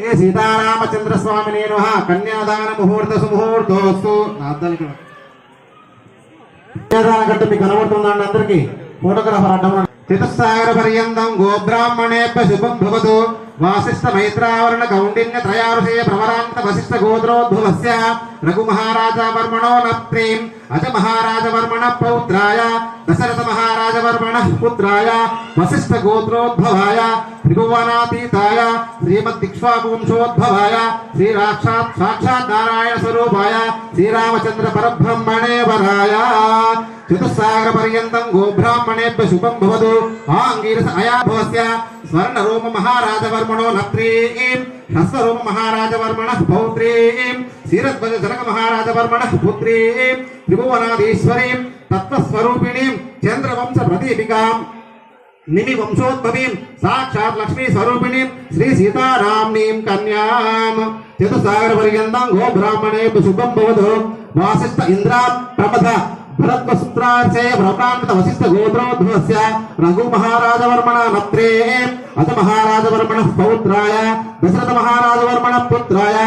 శ్రీ సీతారామచంద్ర స్వామి నేను కన్యాదాన ముహూర్త సుముహూర్తోస్తు. నా కన్యాదాన గట్టు మీకు కనబడుతుందండి అందరికి. ఫోటోగ్రాఫర్ అడ్డం చతుస్సాగర పర్యంతం గోబ్రాహ్మణేభ్య శుభం భవతు. వాసిష్ఠ మైత్రావరణ కౌండిన్య త్రయారుషయ ప్రవరాంత వశిష్ఠ గోత్రోద్భవస్య. రఘు మహారాజ వర్మణో నప్రీం. అజ మహారాజ వర్మణ పౌత్రాయ. దశరథ మహారాజ వర్మణ పుత్రాయ వశిష్ఠ గోత్రోద్భవాయ త్రిభువనాతీతాయ శ్రీమద్దిక్ష్వాపుంశోద్భవాయ శ్రీ సాక్షాత్ సాక్షాత్ నారాయణ స్వరూపాయ శ్రీరామచంద్ర పరబ్రహ్మణే వరాయ చతుస్సాగర పర్యంతం గోబ్రాహ్మణేభ్య శుభం భవతు ఆంగీరస అయాభవస్య స్వర్ణరూప మహారాజవర్మణో నత్రీం చంద్రవంశ ప్రదీపికాం నిమి వంశోద్భవీం సాక్షాత్ లక్ష్మీ స్వరూపిణీం శ్రీ సీతారామ్నీం కన్యాం చతుసాగర పర్యంతం గో బ్రాహ్మణే శుభం భవదు వాసిష్ట ఇంద్రా ప్రమథ భరత్వసూత్రార్చే వ్రతాంత వశిష్ట గోత్రోద్భవస్య రఘు మహారాజవర్మణ నత్రే అత మహారాజవర్మణ పౌత్రాయ దశరథ మహారాజవర్మణ పుత్రాయ